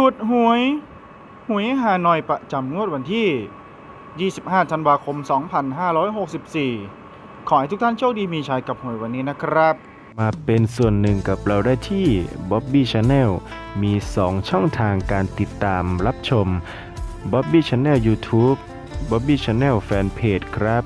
ตูดหวย หวยฮานอยประจำงวดวันที่ 25 ธันวาคม 2564 ขอให้ทุกท่านโชคดีมีชัยกับหวยวันนี้นะครับ มาเป็นส่วนหนึ่งกับเราได้ที่ Bobby Channel มี 2 ช่องทางการติดตามรับชม Bobby Channel YouTube Bobby Channel Fanpage ครับ